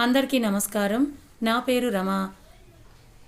అందరికీ నమస్కారం. నా పేరు రమ.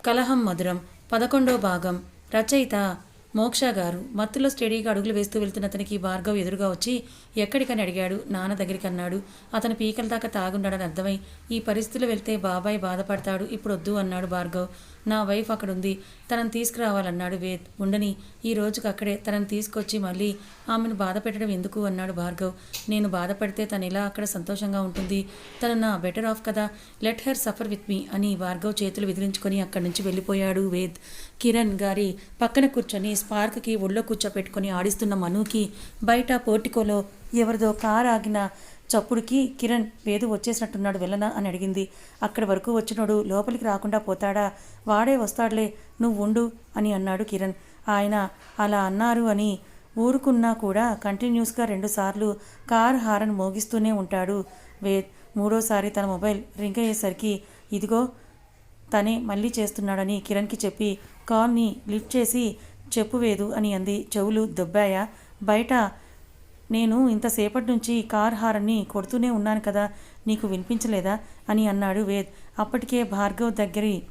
కలహం మధురం. పదకొండో భాగం. రచయిత మోక్ష గారు. మత్తులో స్టడీగా అడుగులు వేస్తూ వెళ్తున్న అతనికి భార్గవ్ ఎదురుగా వచ్చి ఎక్కడికని? అడిగాడు. నాన్న దగ్గరికి అన్నాడు. అతను పీకల దాకా తాగుండాడని అర్థమై ఈ పరిస్థితులు వెళ్తే బాబాయ్ బాధపడతాడు. ఇప్పుడు వద్దు అన్నాడు భార్గవ్. నా వైఫ్ అక్కడ ఉంది తనని తీసుకురావాలన్నాడు వేద్. ఉండని ఈ రోజుకి అక్కడే తనని తీసుకొచ్చి మళ్ళీ ఆమెను బాధ పెట్టడం ఎందుకు అన్నాడు భార్గవ్. నేను బాధపడితే తను ఎలా అక్కడ సంతోషంగా ఉంటుంది? తను నా బెటర్ ఆఫ్ కదా? Let her suffer with me అని భార్గవ్ చేతులు విదిలించుకొని అక్కడి నుంచి వెళ్ళిపోయాడు వేద్. కిరణ్ గారి పక్కన కూర్చొని స్పార్క్కి ఒళ్ళో కూర్చోపెట్టుకొని ఆడిస్తున్న మనుకి బయట పోర్టికోలో ఎవరిదో కారు ఆగిన చప్పుడుకి కిరణ్ వేదు వచ్చేసినట్టున్నాడు వెళ్ళనా అని అడిగింది. అక్కడి వరకు వచ్చినోడు లోపలికి రాకుండా పోతాడా? వాడే వస్తాడులే నువ్వు ఉండు అని అన్నాడు కిరణ్. ఆయన అలా అన్నారు అని ఊరుకున్నా కూడా కంటిన్యూస్గా రెండుసార్లు కార్ హారన్ మోగిస్తూనే ఉంటాడు. వేద్ మూడోసారి తన మొబైల్ రింగ్ అయ్యేసరికి ఇదిగో తనే మళ్ళీ చేస్తున్నాడని కిరణ్కి చెప్పి కాల్ని లిఫ్ట్ చేసి చెప్పు వేదు అని అంది. చెవులు దొబ్బాయా? బయట నేను ఇంతసేపటి నుంచి కార్ హారన్ని కొడుతూనే ఉన్నాను కదా నీకు వినిపించలేదా? అని అన్నాడు వేద్. అప్పటికే భార్గవ్ దగ్గరి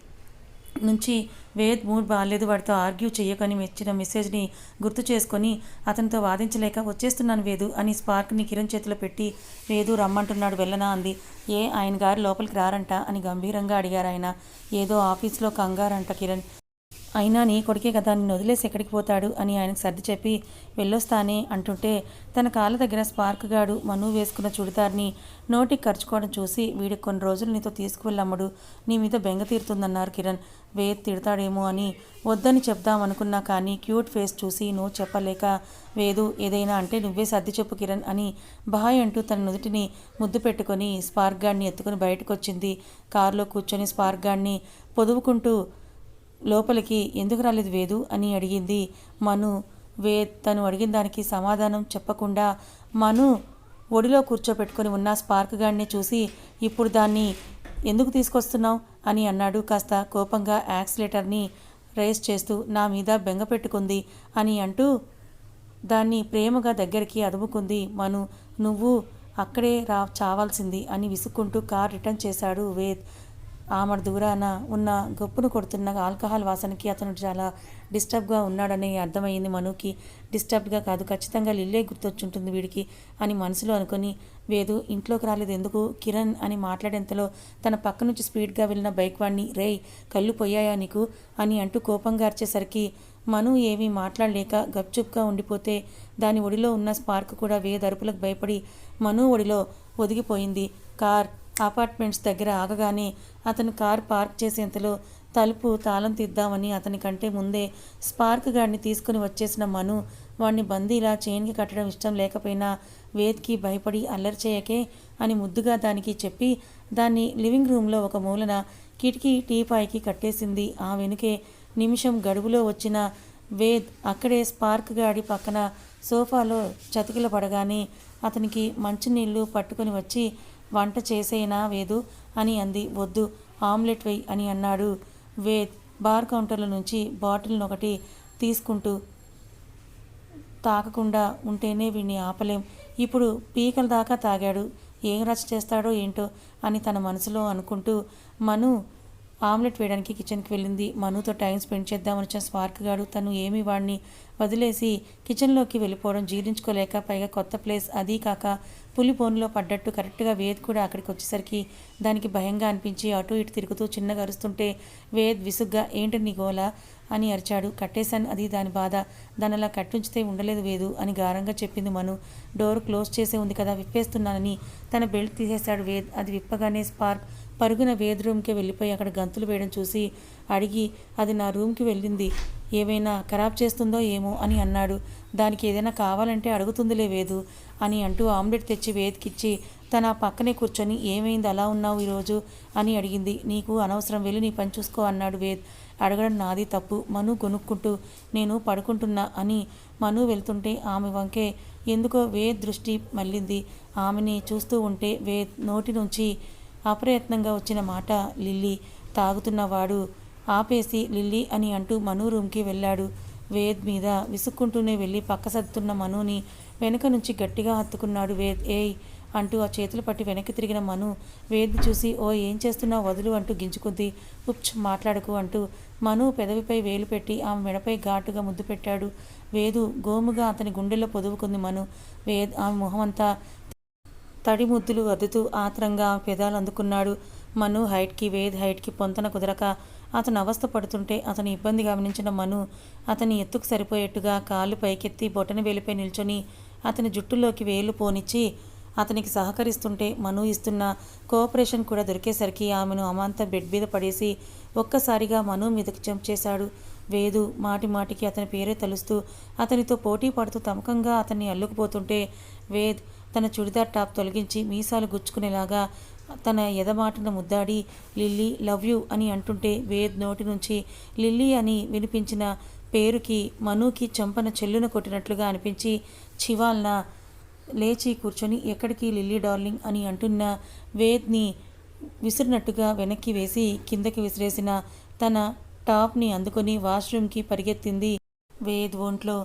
నుంచి వేద్ మూడ్ బాగాలేదు వాడితో ఆర్గ్యూ చేయకని మెచ్చిన మెసేజ్ని గుర్తు చేసుకొని అతనితో వాదించలేక వచ్చేస్తున్నాను వేదు అని స్పార్క్ని కిరణ్ చేతిలో పెట్టి వేదు రమ్మంటున్నాడు. వెళ్ళనా అంది. ఏ ఆయన గారు లోపలికి రారంట అని గంభీరంగా అడిగారు ఆయన ఏదో ఆఫీస్లో కంగారంట కిరణ్. అయినా నీ కొడుకే కదా నిన్ను వదిలేసి ఎక్కడికి పోతాడు అని ఆయనకు సర్ది చెప్పి వెళ్ళొస్తానే అంటుంటే తన కాళ్ళ దగ్గర స్పార్క్ గాడు మను వేసుకున్న చుడిదార్ని నోటికి ఖర్చుకోవడం చూసి వీడి కొన్ని రోజులు నీతో తీసుకువెళ్ళమ్మడు నీ మీద బెంగ తీరుతుందన్నారు కిరణ్. వేద్ తిడతాడేమో అని వద్దని చెప్దామనుకున్నా కానీ క్యూట్ ఫేస్ చూసి నువ్వు చెప్పలేక వేదు ఏదైనా అంటే నువ్వే సర్ది చెప్పు కిరణ్ అని బాయ్ అంటూ తన నుదుటిని ముద్దు పెట్టుకొని స్పార్క్ గాడిని ఎత్తుకొని బయటకు వచ్చింది కారులో కూర్చొని స్పార్క్ గాడిని పొదువుకుంటూ లోపలికి ఎందుకు రాలేదు వేదు అని అడిగింది మను. వే తను అడిగిన దానికి సమాధానం చెప్పకుండా మను ఒడిలో కూర్చోపెట్టుకుని ఉన్న స్పార్క్ గాడిని చూసి ఇప్పుడు దాన్ని ఎందుకు తీసుకొస్తున్నావు? అని అన్నాడు కాస్త కోపంగా యాక్సిలేటర్ని రేస్ చేస్తూ నా మీద బెంగ పెట్టుకుంది అని అంటూ దాన్ని ప్రేమగా దగ్గరికి అదుముకుంది మను. నువ్వు అక్కడే రా చావాల్సింది అని విసుక్కుంటూ కార్ రిటర్న్ చేశాడు వేద్. ఆమె దూరాన ఉన్న గొప్పును కొడుతున్న ఆల్కహాల్ వాసనకి అతను చాలా డిస్టర్బ్గా ఉన్నాడని అర్థమైంది మనుకి. డిస్టర్బ్గా కాదు ఖచ్చితంగా లిల్లే గుర్తొచ్చుంటుంది వీడికి అని మనసులో అనుకొని వేదు ఇంట్లోకి రాలేదు ఎందుకు? కిరణ్ అని మాట్లాడేంతలో తన పక్క నుంచి స్పీడ్గా వెళ్ళిన బైక్ వాడిని రేయ్ కళ్ళు పోయాయా నీకు? అని అంటూ కోపంగా అరిచేసరికి మను ఏమీ మాట్లాడలేక గప్చుప్గా ఉండిపోతే దాని ఒడిలో ఉన్న స్పార్క్ కూడా వేదరుపులకు భయపడి మను ఒడిలో ఒదిగిపోయింది కార్ అపార్ట్మెంట్స్ దగ్గర ఆగగానే అతను కార్ పార్క్ చేసేంతలో తలుపు తాళం తీద్దామని అతని కంటే ముందే స్పార్క్ గాడిని తీసుకుని వచ్చేసిన మను వాడిని బందీలా చైన్కి కట్టడం ఇష్టం లేకపోయినా వేద్కి భయపడి అల్లరి చేయకే అని ముద్దుగా దానికి చెప్పి దాన్ని లివింగ్ రూమ్లో ఒక మూలన కిటికీ టీపాయికి కట్టేసింది. ఆ వెనుకే నిమిషం గడువులో వచ్చిన వేద్ అక్కడే స్పార్క్ గాడి పక్కన సోఫాలో చతికిల పడగానే అతనికి మంచినీళ్ళు పట్టుకొని వచ్చి వంట చేసేనా వేదు? అని అంది. వద్దు ఆమ్లెట్ వెయ్యి అని అన్నాడు. వేద్ బార్ కౌంటర్ల నుంచి బాటిల్ని ఒకటి తీసుకుంటూ తాకకుండా ఉంటేనే వీడిని ఆపలేం. ఇప్పుడు పీకల దాకా తాగాడు. ఏం రచ చేస్తాడో ఏంటో అని తన మనసులో అనుకుంటూ మను ఆమ్లెట్ వేయడానికి కిచెన్కి వెళ్ళింది. మనుతో టైం స్పెండ్ చేద్దామని వచ్చిన స్పార్క్ గాడు తను ఏమి వాడిని వదిలేసి కిచెన్లోకి వెళ్ళిపోవడం జీర్ణించుకోలేక పైగా కొత్త ప్లేస్ అదీ కాక పులి బోన్లో పడ్డట్టు కరెక్ట్గా వేద్ కూడా అక్కడికి వచ్చేసరికి దానికి భయంగా అనిపించి అటు ఇటు తిరుగుతూ చిన్నగా అరుస్తుంటే వేద్ విసుగ్గా ఏంటి నీ గోల? అని అరిచాడు. కట్టేశాను. అది దాని బాధ. దాని అలా కట్టుంచితే ఉండలేదు వేదు అని గారంగా చెప్పింది మను. డోర్ క్లోజ్ చేసే ఉంది కదా విప్పేస్తున్నానని. తన బెల్ట్ తీసేశాడు వేద్. అది విప్పగానే స్పార్క్ పరుగున వేద్ రూమ్కి వెళ్ళిపోయి అక్కడ గంతులు వేయడం చూసి అడిగి అది నా రూమ్కి వెళ్ళింది. ఏమైనా ఖరాబ్ చేస్తుందో ఏమో అని అన్నాడు. దానికి ఏదైనా కావాలంటే అడుగుతుందిలే వేదు అని అంటూ ఆమ్లెట్ తెచ్చి వేదికిచ్చి తన పక్కనే కూర్చొని ఏమైంది అలా ఉన్నావు ఈరోజు అని అడిగింది. నీకు అనవసరం వెళ్ళి నీ పని చూసుకో అన్నాడు వేద్. అడగడం నాది తప్పు. మను కొనుక్కుంటూ నేను పడుకుంటున్నా అని మను వెళ్తుంటే ఆమె వంకే ఎందుకో వే దృష్టి మళ్ళింది. ఆమెని చూస్తూ ఉంటే వేద్ నోటి నుంచి అప్రయత్నంగా వచ్చిన మాట లిల్లీ తాగుతున్నవాడు ఆపేసి లిల్లీ అని అంటూ మను రూమ్కి వెళ్ళాడు. వేద్ మీద విసుక్కుంటూనే వెళ్ళి పక్క సర్దుతున్న మనుని వెనుక నుంచి గట్టిగా హత్తుకున్నాడు వేద్. ఏయ్ అంటూ ఆ చేతులు పట్టి వెనక్కి తిరిగిన మను వేది చూసి ఓ ఏం చేస్తున్నావు? వదులు అంటూ గింజుకుంది. ఉప్చ్ మాట్లాడకు అంటూ మను పెదవిపై వేలు పెట్టి ఆమె మెడపై ఘాటుగా ముద్దు పెట్టాడు. వేదు గోముగా అతని గుండెల్లో పొదువుకుంది మను. వేద్ ఆమె మొహమంతా తడి ముద్దులు అద్దుతూ ఆత్రంగా ఆమె పెదాలు అందుకున్నాడు. మను హైట్కి వేద్ హైట్కి పొంతన కుదరక అతను అవస్థ పడుతుంటే అతని ఇబ్బంది గమనించిన మను అతని ఎత్తుకు సరిపోయేట్టుగా కాళ్ళు పైకెత్తి బొటన వేలిపై నిల్చొని అతని జుట్టులోకి వేలు పోనిచ్చి అతనికి సహకరిస్తుంటే మను ఇస్తున్న కోఆపరేషన్ కూడా దొరికేసరికి ఆమెను అమాంత బెడ్ మీద పడేసి ఒక్కసారిగా మను మీదకి జంప్ చేశాడు. వేదు మాటి మాటికి అతని పేరే తలుస్తూ అతనితో పోటీ పడుతూ తమకంగా అతన్ని అల్లుకుపోతుంటే వేద్ తన చుడిదార్ టాప్ తొలగించి మీసాలు గుచ్చుకునేలాగా తన ఎదమాటను ముద్దాడి లిల్లీ లవ్ యూ అని అంటుంటే వేద్ నోటి నుంచి లిల్లీ అని వినిపించిన పేరుకి మనుకి చంపన చెల్లున కొట్టినట్లుగా అనిపించి చివాల్న లేచి కూర్చొని ఎక్కడికి లిల్లీ డార్లింగ్ అని అంటున్న వేద్ని విసిరినట్టుగా వెనక్కి వేసి కిందకి విసిరేసిన తన టాప్ని అందుకొని వాష్రూమ్కి పరిగెత్తింది. వేద్ ఒంట్లో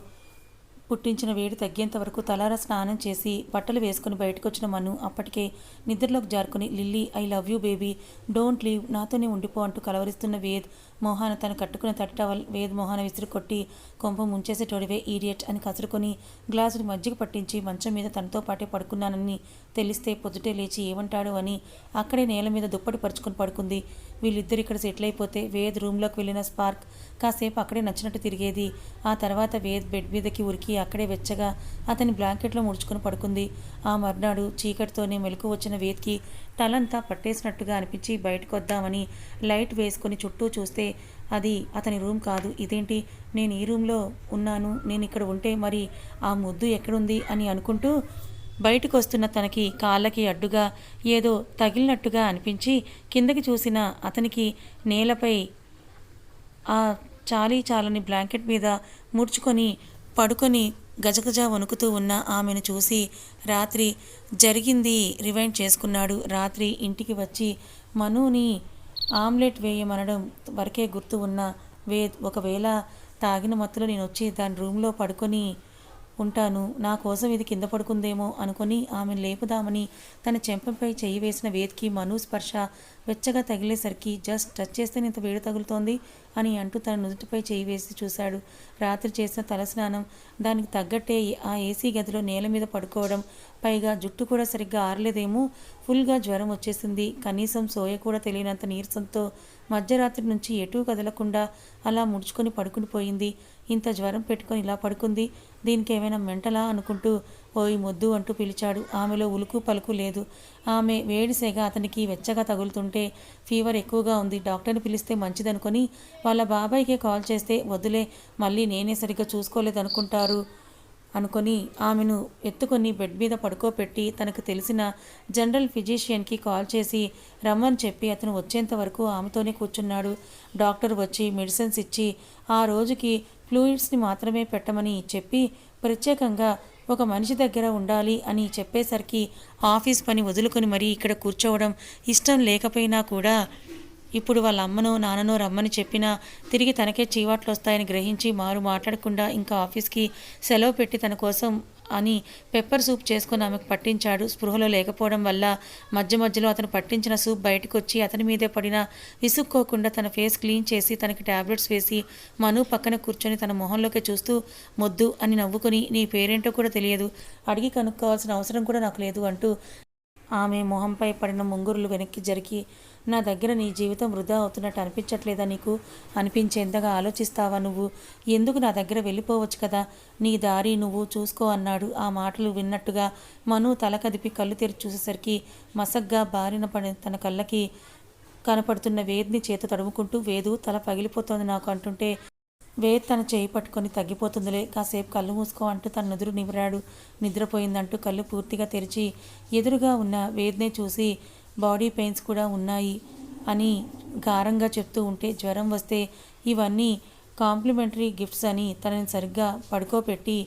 పుట్టించిన వేడి తగ్గేంత వరకు తలార స్నానం చేసి బట్టలు వేసుకుని బయటకు వచ్చిన మను అప్పటికే నిద్రలోకి జారుకుని Lilly I love you baby don't leave నాతోనే ఉండిపో అంటూ కలవరిస్తున్న వేద్ మోహాన తను కట్టుకున్న తడి టవల్ వేద్ మోహాన విసిరి కొట్టి కొంప ముంచేసేటోడివే ఈడియట్ అని కసురుకొని గ్లాసుని మజ్జిగ పట్టించి మంచం మీద తనతో పాటే పడుకున్నానని తెలిస్తే పొద్దుటే లేచి ఏమంటాడు అని అక్కడే నేల మీద దుప్పటి పరుచుకొని పడుకుంది. వీళ్ళిద్దరు ఇక్కడ సెటిల్ అయిపోతే వేద్ రూమ్లోకి వెళ్ళిన స్పార్క్ కాసేపు అక్కడే నచ్చినట్టు తిరిగేది. ఆ తర్వాత వేద్ బెడ్ మీదకి ఉరికి అక్కడే వెచ్చగా అతని బ్లాంకెట్లో ముడుచుకొని పడుకుంది. ఆ మర్నాడు చీకటితోనే మెలకు వచ్చిన వేద్కి తలంతా పట్టేసినట్టుగా అనిపించి బయటకు వద్దామని లైట్ వేసుకొని చుట్టూ చూస్తే అది అతని రూమ్ కాదు. ఇదేంటి? నేను ఈ రూమ్లో ఉన్నాను. నేను ఇక్కడ ఉంటే మరి ఆ ముద్దు ఎక్కడుంది అని అనుకుంటూ బయటకు వస్తున్న తనకి కాళ్ళకి అడ్డుగా ఏదో తగిలినట్టుగా అనిపించి కిందకి చూసిన అతనికి నేలపై ఆ చాలీ చాలని బ్లాంకెట్ మీద ముడుచుకొని పడుకొని గజగజ వణుకుతూ ఉన్న ఆమెను చూసి రాత్రి జరిగింది రివైండ్ చేసుకున్నాడు. రాత్రి ఇంటికి వచ్చి మనుని ఆమ్లెట్ వేయమనడం వరకే గుర్తు ఉన్న వే ఒకవేళ తాగిన మత్తులో నేను వచ్చి దాని రూమ్లో పడుకొని ఉంటాను. నా కోసం ఇది కింద పడుకుందేమో అనుకొని ఆమెను లేపుదామని తన చెంపపై చెయ్యి వేసిన వేద్కి మను స్పర్శ వెచ్చగా తగిలేసరికి జస్ట్ టచ్ చేస్తే ఇంత వేడి తగులుతోంది అని అంటూ తన నుదుటిపై చేయి వేసి చూశాడు. రాత్రి చేసిన తలస్నానం దానికి తగ్గట్టే ఆ ఏసీ గదిలో నేల మీద పడుకోవడం. పైగా జుట్టు కూడా సరిగ్గా ఆరలేదేమో. ఫుల్గా జ్వరం వచ్చేసింది. కనీసం సోయ కూడా తెలియనంత నీరసంతో మధ్యరాత్రి నుంచి ఎటూ కదలకుండా అలా ముడుచుకొని పడుకుని పోయింది. ఇంత జ్వరం పెట్టుకొని ఇలా పడుకుంది. దీనికి ఏమైనా మెంటలా అనుకుంటూ ఓయ్ మొద్దు అంటూ పిలిచాడు. ఆమెలో ఉలుకు పలుకు లేదు. ఆమె వేడిసేగా అతనికి వెచ్చగా తగులుతుంటే ఫీవర్ ఎక్కువగా ఉంది. డాక్టర్ని పిలిస్తే మంచిదనుకొని వాళ్ళ బాబాయ్కే కాల్ చేస్తే వద్దులే మళ్ళీ నేనే సరిగ్గా చూసుకోలేదనుకుంటారు. అనుకొని ఆమెను ఎత్తుకొని బెడ్ మీద పడుకోపెట్టి తనకు తెలిసిన జనరల్ ఫిజిషియన్కి కాల్ చేసి రమ్మని చెప్పి అతను వచ్చేంత వరకు ఆమెతోనే కూర్చున్నాడు. డాక్టర్ వచ్చి మెడిసిన్స్ ఇచ్చి ఆ రోజుకి ఫ్లూయిడ్స్ని మాత్రమే పెట్టమని చెప్పి ప్రత్యేకంగా ఒక మనిషి దగ్గర ఉండాలి అని చెప్పేసరికి ఆఫీస్ పని వదులుకొని మరీ ఇక్కడ కూర్చోవడం ఇష్టం లేకపోయినా కూడా ఇప్పుడు వాళ్ళ అమ్మనో నాన్ననో రమ్మని చెప్పినా తిరిగి తనకే చీవాట్లు వస్తాయని గ్రహించి మారు మాట్లాడకుండా ఇంకా ఆఫీస్కి సెలవు పెట్టి తన కోసం అని పెప్పర్ సూప్ చేసుకుని ఆమెకు పట్టించాడు. స్పృహలో లేకపోవడం వల్ల మధ్య మధ్యలో అతను పట్టించిన సూప్ బయటకు వచ్చి అతని మీదే పడిన విసుక్కోకుండా తన ఫేస్ క్లీన్ చేసి తనకి టాబ్లెట్స్ వేసి మను పక్కన కూర్చొని తన మొహంలోకి చూస్తూ మొద్దు అని నవ్వుకొని నీ పేరేంటో కూడా తెలియదు. అడిగి కనుక్కోవాల్సిన అవసరం కూడా నాకు లేదు అంటూ ఆమె మొహంపై పడిన ముంగురులు వెనక్కి జరిగి నా దగ్గర నీ జీవితం వృధా అవుతున్నట్టు అనిపించట్లేదా నీకు? అనిపించేంతగా ఆలోచిస్తావా నువ్వు? ఎందుకు నా దగ్గర వెళ్ళిపోవచ్చు కదా? నీ దారి నువ్వు చూసుకో అన్నాడు. ఆ మాటలు విన్నట్టుగా మను తల కదిపి కళ్ళు తెరిచి చూసేసరికి మసగ్గా బారిన పడి తన కళ్ళకి కనపడుతున్న వేద్ని చేత తడుముకుంటూ వేదు తల పగిలిపోతోంది నాకు అంటుంటే వేద్ తన చేయి పట్టుకొని తగ్గిపోతుందిలే. కాసేపు కళ్ళు మూసుకో అంటూ తన నుదురు నిమిరాడు. నిద్రపోయిందంటూ కళ్ళు పూర్తిగా తెరిచి ఎదురుగా ఉన్న వేద్నే చూసి బాడీ పెయిన్స్ కూడా ఉన్నాయి అని గారంగా చెప్తూ ఉంటే జ్వరం వస్తే ఇవన్నీ కాంప్లిమెంటరీ గిఫ్ట్స్ అని తనని సరిగ్గా పడుకోపెట్టి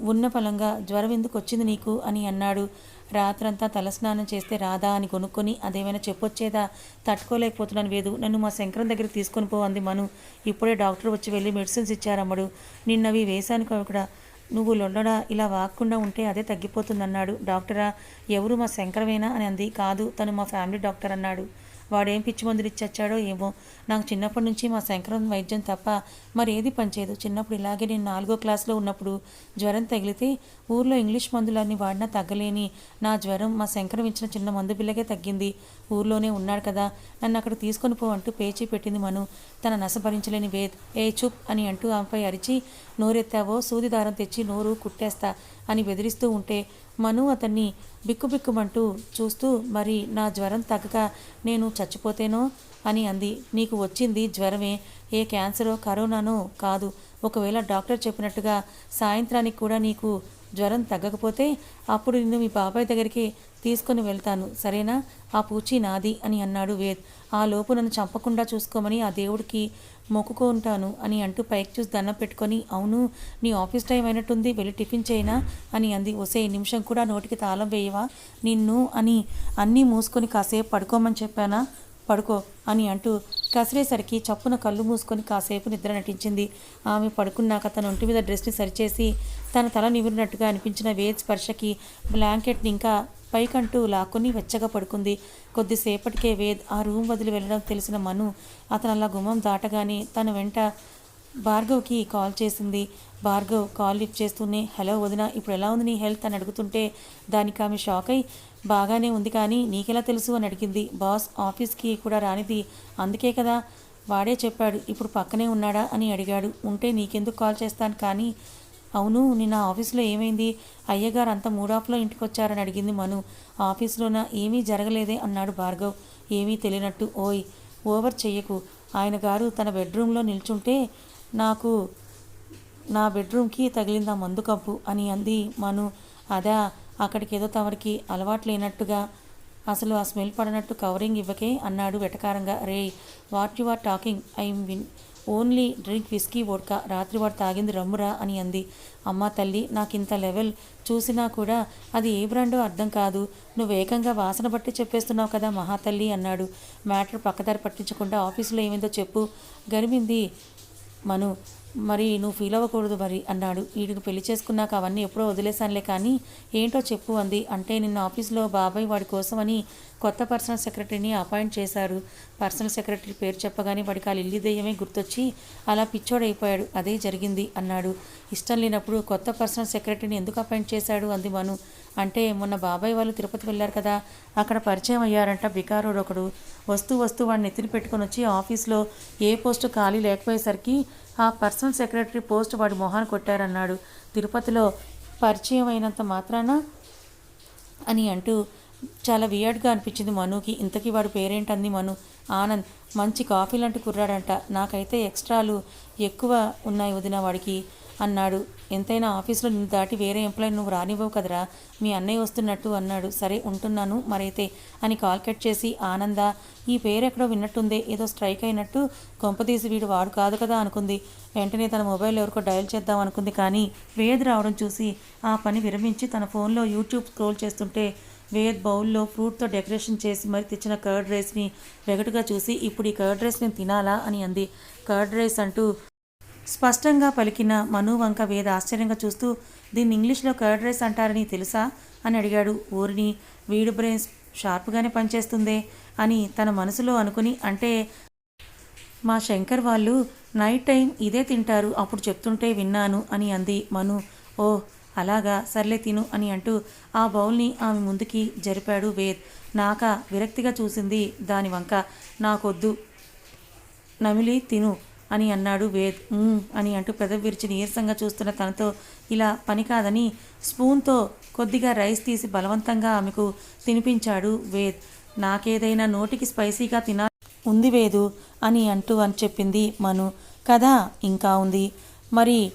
ఉన్న ఫలంగా జ్వరం ఎందుకు వచ్చింది నీకు అని అన్నాడు. రాత్రంతా తలస్నానం చేస్తే రాదా అని కొనుక్కొని అదేమైనా చెప్పొచ్చేదా? తట్టుకోలేకపోతున్నాను వేదు. నన్ను మా శంకరం దగ్గరికి తీసుకొని పో అంది మను. ఇప్పుడే డాక్టర్ వచ్చి వెళ్ళి మెడిసిన్స్ ఇచ్చారమ్మడు. నిన్నవి వేశాను కూడా నువ్వు లొల్లడా ఇలా వాక్కుండా ఉంటే అదే తగ్గిపోతుందన్నాడు. డాక్టరా ఎవరు మా శంకరవేనా అని అంది. కాదు తను మా ఫ్యామిలీ డాక్టర్ అన్నాడు. వాడేం పిచ్చి మందులు ఇచ్చొచ్చాడో ఏమో. నాకు చిన్నప్పటి నుంచి మా శంకరం వైద్యం తప్ప మరేది పనిచేయదు. చిన్నప్పుడు ఇలాగే నేను నాలుగో క్లాస్లో ఉన్నప్పుడు జ్వరం తగిలితే ఊర్లో ఇంగ్లీష్ మందులన్నీ వాడినా తగ్గలేని నా జ్వరం మా శంకరం ఇచ్చిన చిన్న మందు పిల్లకే తగ్గింది. ఊర్లోనే ఉన్నాడు కదా నన్ను అక్కడ తీసుకొని పో అంటూ పేచీ పెట్టింది మను. తన నస భరించలేని వేద్ ఏ చుప్ అని అంటూ ఆమెపై అరిచి నోరెత్తావో? సూది దారం తెచ్చి నోరు కుట్టేస్తా అని బెదిరిస్తూ ఉంటే మను అతన్ని బిక్కుబిక్కుమంటూ చూస్తూ మరి నా జ్వరం తగ్గక నేను చచ్చిపోతేనో? అని అంది. నీకు వచ్చింది జ్వరమే. ఏ క్యాన్సరో కరోనానో కాదు. ఒకవేళ డాక్టర్ చెప్పినట్టుగా సాయంత్రానికి కూడా నీకు జ్వరం తగ్గకపోతే అప్పుడు నిన్ను మీ బాబాయ్ దగ్గరికి తీసుకొని వెళ్తాను. సరేనా? ఆ పూచి నాది అని అన్నాడు వేద్. ఆ లోపు నన్ను చంపకుండా చూసుకోమని ఆ దేవుడికి మొక్కుకుంటాను అని అంటూ పైకి చూసి దండం పెట్టుకొని అవును నీ ఆఫీస్ టైం అయినట్టుంది వెళ్ళి టిఫిన్ చేయనా అని అంది. ఒసే నిమిషం కూడా నోటికి తాళం వేయవా? నిన్ను అని అన్నీ మూసుకొని కాసేపు పడుకోమని చెప్పానా? పడుకో అని అంటూ కసిరేసరికి చప్పున కళ్ళు మూసుకొని కాసేపు నిద్ర నటించింది. ఆమె పడుకున్నాక తన ఒంటి మీద డ్రెస్ని సరిచేసి తన తల నిమిరినట్టుగా అనిపించిన వేజ్ స్పర్శకి బ్లాంకెట్ని ఇంకా పైకంటూ లాక్కుని వెచ్చగా పడుకుంది. కొద్దిసేపటికే వేద్ ఆ రూమ్ వదిలి వెళ్ళడం తెలిసిన మను అతను అలా గుమ్మం దాటగానే తన వెంట భార్గవ్కి కాల్ చేసింది. భార్గవ్ కాల్ లిఫ్ట్ చేస్తూనే హలో వదిన ఇప్పుడు ఎలా ఉంది నీ హెల్త్? అని అడుగుతుంటే దానికి ఆమె షాక్ అయి బాగానే ఉంది కానీ నీకెలా తెలుసు? అని అడిగింది. బాస్ ఆఫీస్కి కూడా రానిది అందుకే కదా వాడే చెప్పాడు ఇప్పుడు పక్కనే ఉన్నాడా? అని అడిగాడు. ఉంటే నీకెందుకు కాల్ చేస్తాను కానీ అవును నిన్న ఆఫీస్లో ఏమైంది? అయ్యగారు అంత మూడాఫ్లో ఇంటికి వచ్చారని అడిగింది మను. ఆఫీస్లోన ఏమీ జరగలేదే అన్నాడు భార్గవ్. ఏమీ తెలియనట్టు. ఓయ్ ఓవర్ చెయ్యకు. ఆయన గారు తన బెడ్రూమ్లో నిల్చుంటే నాకు నా బెడ్రూమ్కి తగిలింది ఆ మందు కప్పు అని అంది మను. అదా అక్కడికి ఏదో తమరికి అలవాటు లేనట్టుగా అసలు ఆ స్మెల్ పడినట్టు కవరింగ్ ఇవ్వకే అన్నాడు వెటకారంగా. రే what you are talking? I win only drink whisky vodka రాత్రి వాడు తాగింది రమ్మురా అని అంది. అమ్మ తల్లి నాకు ఇంత లెవెల్ చూసినా కూడా అది ఏ బ్రాండో అర్థం కాదు. నువ్వు ఏకంగా వాసన బట్టి చెప్పేస్తున్నావు కదా మహాతల్లి అన్నాడు. మ్యాటర్ పక్కదారి పట్టించకుండా ఆఫీసులో ఏమైందో చెప్పు. గరిమింది మను. మరి నువ్వు ఫీల్ అవ్వకూడదు మరి అన్నాడు. వీడికి పెళ్ళి చేసుకున్నాక అవన్నీ ఎప్పుడో వదిలేశానులే కానీ ఏంటో చెప్పు అంది. అంటే నిన్న ఆఫీస్లో బాబాయ్ వాడి కోసమని కొత్త పర్సనల్ సెక్రటరీని అపాయింట్ చేశారు. పర్సనల్ సెక్రటరీ పేరు చెప్పగానే వాడికి ఆ ఇల్లి దెయ్యమే గుర్తొచ్చి అలా పిచ్చోడైపోయాడు. అదే జరిగింది అన్నాడు. ఇష్టం లేనప్పుడు కొత్త పర్సనల్ సెక్రటరీని ఎందుకు అపాయింట్ చేశాడు? అంది మను. అంటే మొన్న బాబాయ్ వాళ్ళు తిరుపతి వెళ్ళారు కదా అక్కడ పరిచయం అయ్యారంట బికారోడు ఒకడు వస్తూ వస్తూ వాడిని ఎత్తిన పెట్టుకొని వచ్చి ఆఫీస్లో ఏ పోస్టు ఖాళీ లేకపోయేసరికి ఆ పర్సనల్ సెక్రటరీ పోస్ట్ వాడి మొహాన్ని కొట్టారన్నాడు. తిరుపతిలో పరిచయం అయినంత మాత్రాన? అని అంటూ చాలా వియర్డ్గా అనిపించింది మనుకి. ఇంతకీ వాడు పేరేంటంది మను? ఆనంద్ మంచి కాఫీ లాంటి కుర్రాడంట. నాకైతే ఎక్స్ట్రాలు ఎక్కువ ఉన్నాయి వదిన వాడికి అన్నాడు. ఎంతైనా ఆఫీస్లో నిన్ను దాటి వేరే ఎంప్లాయీ నువ్వు రానివ్వవు కదరా. మీ అన్నయ్య వస్తున్నట్టు అన్నాడు. సరే ఉంటున్నాను మరైతే అని కాల్ కట్ చేసి ఆనంద ఈ పేరు ఎక్కడో విన్నట్టుందే. ఏదో స్ట్రైక్ అయినట్టు కొంపతీసి వీడు వాడు కాదు కదా అనుకుంది. వెంటనే తన మొబైల్ ఎవరికో డయల్ చేద్దాం అనుకుంది కానీ వేద్ రావడం చూసి ఆ పని విరమించి తన ఫోన్లో యూట్యూబ్ స్క్రోల్ చేస్తుంటే వేద్ బౌల్లో ఫ్రూట్తో డెకరేషన్ చేసి మరి తెచ్చిన కర్డ్ రైస్ని వెగటుగా చూసి ఇప్పుడు ఈ కర్డ్ రైస్ నేను తినాలా? అని అంది. కర్డ్ రైస్ అంటూ స్పష్టంగా పలికిన మను వంక వేద ఆశ్చర్యంగా చూస్తూ దీన్ని ఇంగ్లీష్లో కర్డ్ రైస్ అంటారని తెలుసా? అని అడిగాడు. ఊరిని వీడు బ్రెయిన్స్ షార్ప్గానే పనిచేస్తుందే? అని తన మనసులో అనుకుని అంటే మా శంకర్ వాళ్ళు నైట్ టైం ఇదే తింటారు అప్పుడు చెప్తుంటే విన్నాను అని అంది మను. ఓ అలాగా? సర్లే తిను అని అంటూ ఆ బౌల్ని ఆమె ముందుకి జరిపాడు వేద్. నాక విరక్తిగా చూసింది దాని వంక. నాకొద్దు నమిలి తిను అని అన్నాడు వేద్. అని అంటూ పెదవి విరిచి నీరసంగా చూస్తున్న తనతో ఇలా పని కాదని స్పూన్తో కొద్దిగా రైస్ తీసి బలవంతంగా ఆమెకు తినిపించాడు వేద్. నాకేదైనా నోటికి స్పైసీగా తినా ఉంది వేదు అని అంటూ అని చెప్పింది మను. కదా ఇంకా ఉంది. మరి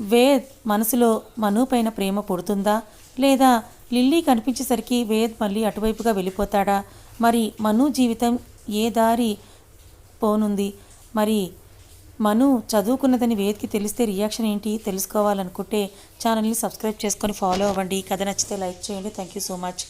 వేద్ మనసులో మను పైన ప్రేమ పుడుతుందా? లేదా లిల్లీ కనిపించేసరికి వేద్ మళ్ళీ అటువైపుగా వెళ్ళిపోతాడా? మరి మను జీవితం ఏ దారి పోనుంది? మరి మను చదువుకున్నదని వేదికి తెలిస్తే రియాక్షన్ ఏంటి తెలుసుకోవాలనుకుంటే ఛానల్ని సబ్స్క్రైబ్ చేసుకొని ఫాలో అవ్వండి. కథ నచ్చితే లైక్ చేయండి. Thank you so much.